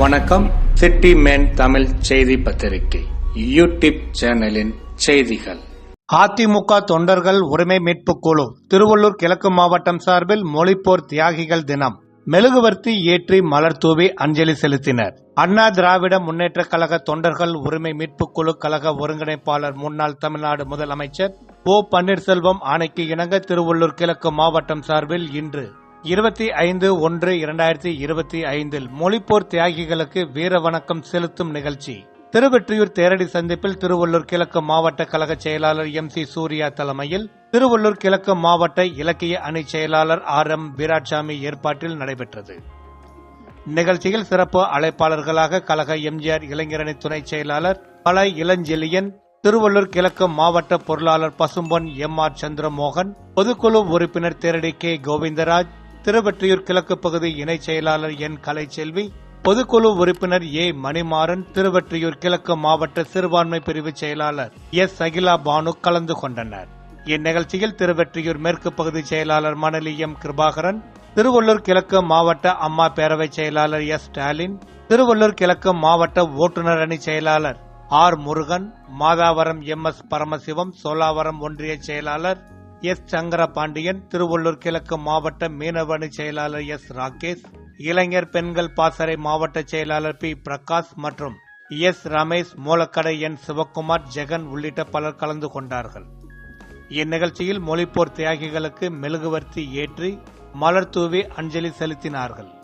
வணக்கம். City man Tamil செய்தி பத்திரிகை யூடியூப் சேனலின் செய்திகள். அதிமுக தொண்டர்கள் உரிமை மீட்பு குழு திருவள்ளூர் கிழக்கு மாவட்டம் சார்பில் மொழிப்போர் தியாகிகள் தினம். மெழுகுவர்த்தி ஏற்றி மலர் தூவி அஞ்சலி செலுத்தினர். அண்ணா திராவிட முன்னேற்ற கழக தொண்டர்கள் உரிமை மீட்பு குழு கழக ஒருங்கிணைப்பாளர் முன்னாள் தமிழ்நாடு முதலமைச்சர் ஓ பன்னீர்செல்வம் ஆணைக்கு இணங்க திருவள்ளூர் கிழக்கு மாவட்டம் சார்பில் இன்று இருபத்தி ஐந்து ஒன்று இரண்டாயிரத்தி இருபத்தி ஐந்தில் மொழிப்போர் தியாகிகளுக்கு வீர வணக்கம் செலுத்தும் நிகழ்ச்சி. திருவெற்றியூர் தேரடி சந்திப்பில் திருவள்ளூர் கிழக்கு மாவட்ட கழக செயலாளர் எம் சி சூர்யா தலைமையில் திருவள்ளூர் கிழக்கு மாவட்ட இலக்கிய அணி செயலாளர் ஆர் எம் வீராட்சாமி ஏற்பாட்டில் நடைபெற்றது. நிகழ்ச்சியில் சிறப்பு அழைப்பாளர்களாக கழக எம்ஜிஆர் இளைஞரணி துணை செயலாளர் பல இளஞ்செலியன் திருவள்ளூர் கிழக்கு மாவட்ட பொருளாளர் பசும்பொன் எம் ஆர் சந்திரமோகன் பொதுக்குழு உறுப்பினர் தேரடி கே கோவிந்தராஜ் திருவெற்றியூர் கிழக்கு பகுதி இணைச் செயலாளர் என். கலைச்செல்வி பொதுக்குழு உறுப்பினர் ஏ. மணிமாறன் திருவெற்றியூர் கிழக்கு மாவட்ட சிறுபான்மை பிரிவு செயலாளர் எஸ். அகிலா பானு கலந்து கொண்டனர். இந்நிகழ்ச்சியில் திருவெற்றியூர் மேற்கு பகுதி செயலாளர் மணலி எம். கிருபாகரன் திருவள்ளூர் கிழக்கு மாவட்ட அம்மா பேரவை செயலாளர் எஸ். ஸ்டாலின் திருவள்ளூர் கிழக்கு மாவட்ட ஓட்டுநர் அணி செயலாளர் R. Murugan Madhavaram M. S. Paramasivam Cholavaram ஒன்றிய செயலாளர் எஸ். சங்கர பாண்டியன் திருவள்ளூர் கிழக்கு மாவட்ட மீனவணி செயலாளர் எஸ். ராகேஷ் இளைஞர் பெண்கள் பாசறை மாவட்ட செயலாளர் பி. பிரகாஷ் மற்றும் எஸ். ரமேஷ் மூலக்கடை என். சிவக்குமார் ஜெகன் உள்ளிட்ட பலர் கலந்து கொண்டார்கள். இந்நிகழ்ச்சியில் மொழிப்போர் தியாகிகளுக்கு மெழுகுவர்த்தி ஏற்றி மலர் தூவி அஞ்சலி செலுத்தினார்கள்.